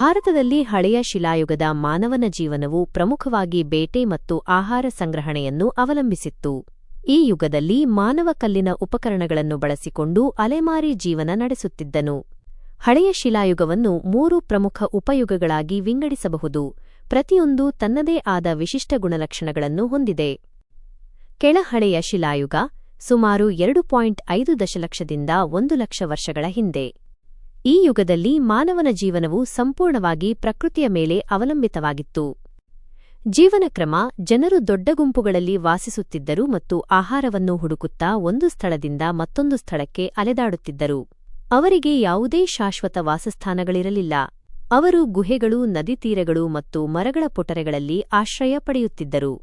ಭಾರತದಲ್ಲಿ ಹಳೆಯ ಶಿಲಾಯುಗದ ಮಾನವನ ಜೀವನವು ಪ್ರಮುಖವಾಗಿ ಬೇಟೆ ಮತ್ತು ಆಹಾರ ಸಂಗ್ರಹಣೆಯನ್ನು ಅವಲಂಬಿಸಿತ್ತು. ಈ ಯುಗದಲ್ಲಿ ಮಾನವ ಕಲ್ಲಿನ ಉಪಕರಣಗಳನ್ನು ಬಳಸಿಕೊಂಡು ಅಲೆಮಾರಿ ಜೀವನ ನಡೆಸುತ್ತಿದ್ದನು. ಹಳೆಯ ಶಿಲಾಯುಗವನ್ನು ಮೂರು ಪ್ರಮುಖ ಉಪಯುಗಗಳಾಗಿ ವಿಂಗಡಿಸಬಹುದು. ಪ್ರತಿಯೊಂದು ತನ್ನದೇ ಆದ ವಿಶಿಷ್ಟ ಗುಣಲಕ್ಷಣಗಳನ್ನು ಹೊಂದಿದೆ. ಕೆಳಹಳೆಯ ಶಿಲಾಯುಗ ಸುಮಾರು ಎರಡು ಪಾಯಿಂಟ್ ಐದು ದಶಲಕ್ಷದಿಂದ ಒಂದು ಲಕ್ಷ ವರ್ಷಗಳ ಹಿಂದೆ. ಈ ಯುಗದಲ್ಲಿ ಮಾನವನ ಜೀವನವು ಸಂಪೂರ್ಣವಾಗಿ ಪ್ರಕೃತಿಯ ಮೇಲೆ ಅವಲಂಬಿತವಾಗಿತ್ತು. ಜೀವನಕ್ರಮ ಜನರು ದೊಡ್ಡ ಗುಂಪುಗಳಲ್ಲಿ ವಾಸಿಸುತ್ತಿದ್ದರು ಮತ್ತು ಆಹಾರವನ್ನು ಹುಡುಕುತ್ತಾ ಒಂದು ಸ್ಥಳದಿಂದ ಮತ್ತೊಂದು ಸ್ಥಳಕ್ಕೆ ಅಲೆದಾಡುತ್ತಿದ್ದರು. ಅವರಿಗೆ ಯಾವುದೇ ಶಾಶ್ವತ ವಾಸಸ್ಥಾನಗಳಿರಲಿಲ್ಲ. ಅವರು ಗುಹೆಗಳು, ನದಿತೀರಗಳು ಮತ್ತು ಮರಗಳ ಪೊಟರೆಗಳಲ್ಲಿ ಆಶ್ರಯ ಪಡೆಯುತ್ತಿದ್ದರು.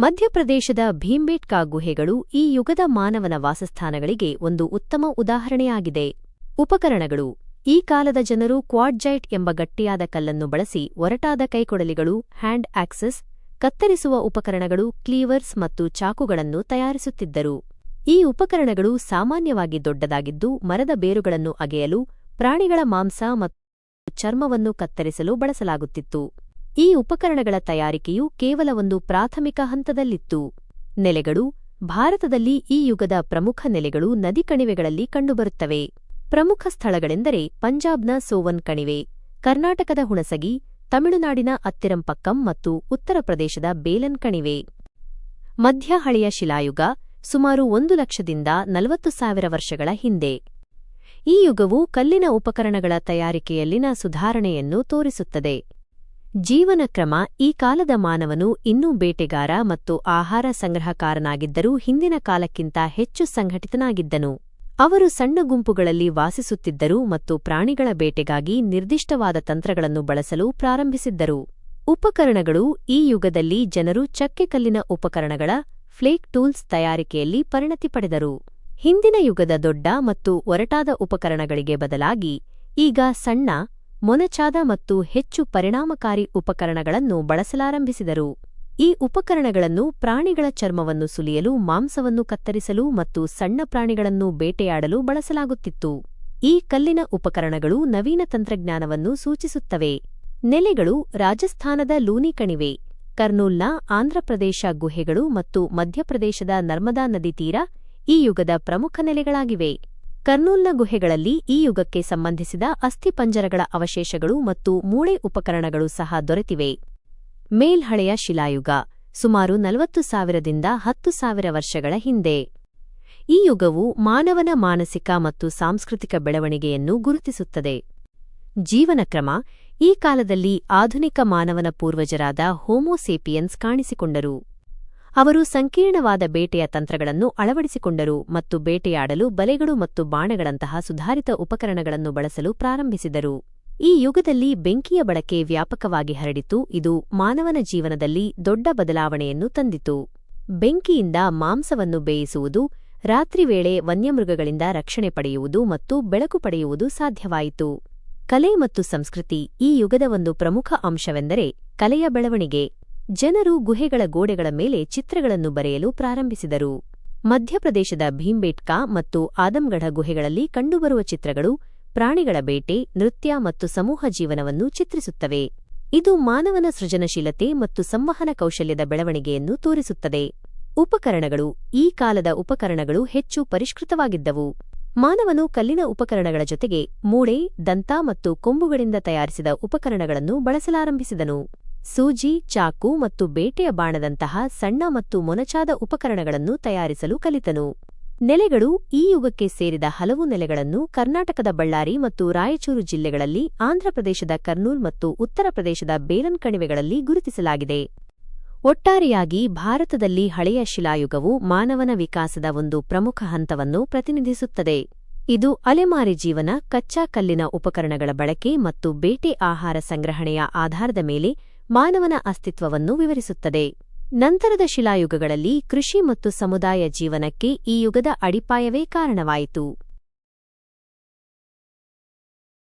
ಮಧ್ಯಪ್ರದೇಶದ ಭೀಂಬೇಟ್ಕಾ ಗುಹೆಗಳು ಈ ಯುಗದ ಮಾನವನ ವಾಸಸ್ಥಾನಗಳಿಗೆ ಒಂದು ಉತ್ತಮ ಉದಾಹರಣೆಯಾಗಿದೆ. ಉಪಕರಣಗಳು. ಈ ಕಾಲದ ಜನರು ಕ್ವಾಡ್ಜೈಟ್ ಎಂಬ ಗಟ್ಟಿಯಾದ ಕಲ್ಲನ್ನು ಬಳಸಿ ಒರಟಾದ ಕೈಕೊಡಲಿಗಳು, ಹ್ಯಾಂಡ್ ಆಕ್ಸೆಸ್, ಕತ್ತರಿಸುವ ಉಪಕರಣಗಳು, ಕ್ಲೀವರ್ಸ್ ಮತ್ತು ಚಾಕುಗಳನ್ನು ತಯಾರಿಸುತ್ತಿದ್ದರು. ಈ ಉಪಕರಣಗಳು ಸಾಮಾನ್ಯವಾಗಿ ದೊಡ್ಡದಾಗಿದ್ದು ಮರದ ಬೇರುಗಳನ್ನು ಅಗೆಯಲು, ಪ್ರಾಣಿಗಳ ಮಾಂಸ ಮತ್ತು ಚರ್ಮವನ್ನು ಕತ್ತರಿಸಲು ಬಳಸಲಾಗುತ್ತಿತ್ತು. ಈ ಉಪಕರಣಗಳ ತಯಾರಿಕೆಯು ಕೇವಲ ಒಂದು ಪ್ರಾಥಮಿಕ ಹಂತದಲ್ಲಿತ್ತು. ನೆಲೆಗಳು, ಭಾರತದಲ್ಲಿ ಈ ಯುಗದ ಪ್ರಮುಖ ನೆಲೆಗಳು ನದಿ ಕಣಿವೆಗಳಲ್ಲಿ ಕಂಡುಬರುತ್ತವೆ. ಪ್ರಮುಖ ಸ್ಥಳಗಳೆಂದರೆ ಪಂಜಾಬ್ನ ಸೋವನ್ ಕಣಿವೆ, ಕರ್ನಾಟಕದ ಹುಣಸಗಿ, ತಮಿಳುನಾಡಿನ ಅತ್ತಿರಂಪಕ್ಕಂ ಮತ್ತು ಉತ್ತರ ಪ್ರದೇಶದ ಬೇಲನ್ ಕಣಿವೆ. ಮಧ್ಯ ಹಳೆಯ ಶಿಲಾಯುಗ ಸುಮಾರು ಒಂದು ಲಕ್ಷದಿಂದ ನಲವತ್ತು ಸಾವಿರ ವರ್ಷಗಳ ಹಿಂದೆ. ಈ ಯುಗವು ಕಲ್ಲಿನ ಉಪಕರಣಗಳ ತಯಾರಿಕೆಯಲ್ಲಿನ ಸುಧಾರಣೆಯನ್ನು ತೋರಿಸುತ್ತದೆ. ಜೀವನಕ್ರಮ ಈ ಕಾಲದ ಮಾನವನು ಇನ್ನೂ ಬೇಟೆಗಾರ ಮತ್ತು ಆಹಾರ ಸಂಗ್ರಹಕಾರನಾಗಿದ್ದರೂ ಹಿಂದಿನ ಕಾಲಕ್ಕಿಂತ ಹೆಚ್ಚು ಸಂಘಟಿತನಾಗಿದ್ದನು. ಅವರು ಸಣ್ಣ ಗುಂಪುಗಳಲ್ಲಿ ವಾಸಿಸುತ್ತಿದ್ದರು ಮತ್ತು ಪ್ರಾಣಿಗಳ ಬೇಟೆಗಾಗಿ ನಿರ್ದಿಷ್ಟವಾದ ತಂತ್ರಗಳನ್ನು ಬಳಸಲು ಪ್ರಾರಂಭಿಸಿದ್ದರು. ಉಪಕರಣಗಳು ಈ ಯುಗದಲ್ಲಿ ಜನರು ಚಕ್ಕೆಕಲ್ಲಿನ ಉಪಕರಣಗಳ, ಫ್ಲೇಕ್ ಟೂಲ್ಸ್ ತಯಾರಿಕೆಯಲ್ಲಿ ಪರಿಣತಿ ಪಡೆದರು. ಹಿಂದಿನ ಯುಗದ ದೊಡ್ಡ ಮತ್ತು ಒರಟಾದ ಉಪಕರಣಗಳಿಗೆ ಬದಲಾಗಿ ಈಗ ಸಣ್ಣ, ಮೊನಚಾದ ಮತ್ತು ಹೆಚ್ಚು ಪರಿಣಾಮಕಾರಿ ಉಪಕರಣಗಳನ್ನು ಬಳಸಲಾರಂಭಿಸಿದರು. ಈ ಉಪಕರಣಗಳನ್ನು ಪ್ರಾಣಿಗಳ ಚರ್ಮವನ್ನು ಸುಲಿಯಲು, ಮಾಂಸವನ್ನು ಕತ್ತರಿಸಲು ಮತ್ತು ಸಣ್ಣ ಪ್ರಾಣಿಗಳನ್ನು ಬೇಟೆಯಾಡಲು ಬಳಸಲಾಗುತ್ತಿತ್ತು. ಈ ಕಲ್ಲಿನ ಉಪಕರಣಗಳು ನವೀನ ತಂತ್ರಜ್ಞಾನವನ್ನು ಸೂಚಿಸುತ್ತವೆ. ನೆಲೆಗಳು ರಾಜಸ್ಥಾನದ ಲೂನಿ ಕಣಿವೆ, ಕರ್ನೂಲ್ನ ಆಂಧ್ರಪ್ರದೇಶ ಗುಹೆಗಳು ಮತ್ತು ಮಧ್ಯಪ್ರದೇಶದ ನರ್ಮದಾ ನದಿ ತೀರ ಈ ಯುಗದ ಪ್ರಮುಖ ನೆಲೆಗಳಾಗಿವೆ. ಕರ್ನೂಲ್ನ ಗುಹೆಗಳಲ್ಲಿ ಈ ಯುಗಕ್ಕೆ ಸಂಬಂಧಿಸಿದ ಅಸ್ಥಿಪಂಜರಗಳ ಅವಶೇಷಗಳು ಮತ್ತು ಮೂಳೆ ಉಪಕರಣಗಳು ಸಹ ದೊರೆತಿವೆ. ಮೇಲ್ಹಳೆಯ ಶಿಲಾಯುಗ, ಸುಮಾರು ನಲವತ್ತು ಸಾವಿರದಿಂದ ಹತ್ತು ಸಾವಿರ ವರ್ಷಗಳ ಹಿಂದೆ. ಈ ಯುಗವು ಮಾನವನ ಮಾನಸಿಕ ಮತ್ತು ಸಾಂಸ್ಕೃತಿಕ ಬೆಳವಣಿಗೆಯನ್ನು ಗುರುತಿಸುತ್ತದೆ. ಜೀವನಕ್ರಮ ಈ ಕಾಲದಲ್ಲಿ ಆಧುನಿಕ ಮಾನವನ ಪೂರ್ವಜರಾದ ಹೋಮೋಸೇಪಿಯನ್ಸ್ ಕಾಣಿಸಿಕೊಂಡರು. ಅವರು ಸಂಕೀರ್ಣವಾದ ಬೇಟೆಯ ತಂತ್ರಗಳನ್ನು ಅಳವಡಿಸಿಕೊಂಡರು ಮತ್ತು ಬೇಟೆಯಾಡಲು ಬಲೆಗಳು ಮತ್ತು ಬಾಣಗಳಂತಹ ಸುಧಾರಿತ ಉಪಕರಣಗಳನ್ನು ಬಳಸಲು ಪ್ರಾರಂಭಿಸಿದರು. ಈ ಯುಗದಲ್ಲಿ ಬೆಂಕಿಯ ಬಳಕೆ ವ್ಯಾಪಕವಾಗಿ ಹರಡಿತು. ಇದು ಮಾನವನ ಜೀವನದಲ್ಲಿ ದೊಡ್ಡ ಬದಲಾವಣೆಯನ್ನು ತಂದಿತು. ಬೆಂಕಿಯಿಂದ ಮಾಂಸವನ್ನು ಬೇಯಿಸುವುದು, ರಾತ್ರಿ ವೇಳೆ ವನ್ಯಮೃಗಗಳಿಂದ ರಕ್ಷಣೆ ಪಡೆಯುವುದು ಮತ್ತು ಬೆಳಕು ಪಡೆಯುವುದು ಸಾಧ್ಯವಾಯಿತು. ಕಲೆ ಮತ್ತು ಸಂಸ್ಕೃತಿ ಈ ಯುಗದ ಒಂದು ಪ್ರಮುಖ ಅಂಶವೆಂದರೆ ಕಲೆಯ ಬೆಳವಣಿಗೆ. ಜನರು ಗುಹೆಗಳ ಗೋಡೆಗಳ ಮೇಲೆ ಚಿತ್ರಗಳನ್ನು ಬರೆಯಲು ಪ್ರಾರಂಭಿಸಿದರು. ಮಧ್ಯಪ್ರದೇಶದ ಭೀಂಬೇಟ್ಕಾ ಮತ್ತು ಆದಮ್ಗಢ ಗುಹೆಗಳಲ್ಲಿ ಕಂಡುಬರುವ ಚಿತ್ರಗಳು ಪ್ರಾಣಿಗಳ ಬೇಟೆ, ನೃತ್ಯ ಮತ್ತು ಸಮೂಹ ಜೀವನವನ್ನು ಚಿತ್ರಿಸುತ್ತವೆ. ಇದು ಮಾನವನ ಸೃಜನಶೀಲತೆ ಮತ್ತು ಸಂವಹನ ಕೌಶಲ್ಯದ ಬೆಳವಣಿಗೆಯನ್ನು ತೋರಿಸುತ್ತದೆ. ಉಪಕರಣಗಳು, ಈ ಕಾಲದ ಉಪಕರಣಗಳು ಹೆಚ್ಚು ಪರಿಷ್ಕೃತವಾಗಿದ್ದವು. ಮಾನವನು ಕಲ್ಲಿನ ಉಪಕರಣಗಳ ಜೊತೆಗೆ ಮೂಳೆ, ದಂತ ಮತ್ತು ಕೊಂಬುಗಳಿಂದ ತಯಾರಿಸಿದ ಉಪಕರಣಗಳನ್ನು ಬಳಸಲಾರಂಭಿಸಿದನು. ಸೂಜಿ, ಚಾಕು ಮತ್ತು ಬೇಟೆಯ ಬಾಣದಂತಹ ಸಣ್ಣ ಮತ್ತು ಮೊನಚಾದ ಉಪಕರಣಗಳನ್ನು ತಯಾರಿಸಲು ಕಲಿತನು. ನೆಲೆಗಳು ಈ ಯುಗಕ್ಕೆ ಸೇರಿದ ಹಲವು ನೆಲೆಗಳನ್ನು ಕರ್ನಾಟಕದ ಬಳ್ಳಾರಿ ಮತ್ತು ರಾಯಚೂರು ಜಿಲ್ಲೆಗಳಲ್ಲಿ ಆಂಧ್ರಪ್ರದೇಶದ ಕರ್ನೂಲ್ ಮತ್ತು ಉತ್ತರ ಪ್ರದೇಶದ ಬೇಲನ್ ಕಣಿವೆಗಳಲ್ಲಿ ಗುರುತಿಸಲಾಗಿದೆ. ಒಟ್ಟಾರೆಯಾಗಿ ಭಾರತದಲ್ಲಿ ಹಳೆಯ ಶಿಲಾಯುಗವು ಮಾನವನ ವಿಕಾಸದ ಒಂದು ಪ್ರಮುಖ ಹಂತವನ್ನು ಪ್ರತಿನಿಧಿಸುತ್ತದೆ. ಇದು ಅಲೆಮಾರಿ ಜೀವನ, ಕಚ್ಚಾ ಕಲ್ಲಿನ ಉಪಕರಣಗಳ ಬಳಕೆ ಮತ್ತು ಬೇಟೆ ಆಹಾರ ಸಂಗ್ರಹಣೆಯ ಆಧಾರದ ಮೇಲೆ ಮಾನವನ ಅಸ್ತಿತ್ವವನ್ನು ವಿವರಿಸುತ್ತದೆ. ನಂತರದ ಶಿಲಾಯುಗಗಳಲ್ಲಿ ಕೃಷಿ ಮತ್ತು ಸಮುದಾಯ ಜೀವನಕ್ಕೆ ಈ ಯುಗದ ಅಡಿಪಾಯವೇ ಕಾರಣವಾಯಿತು.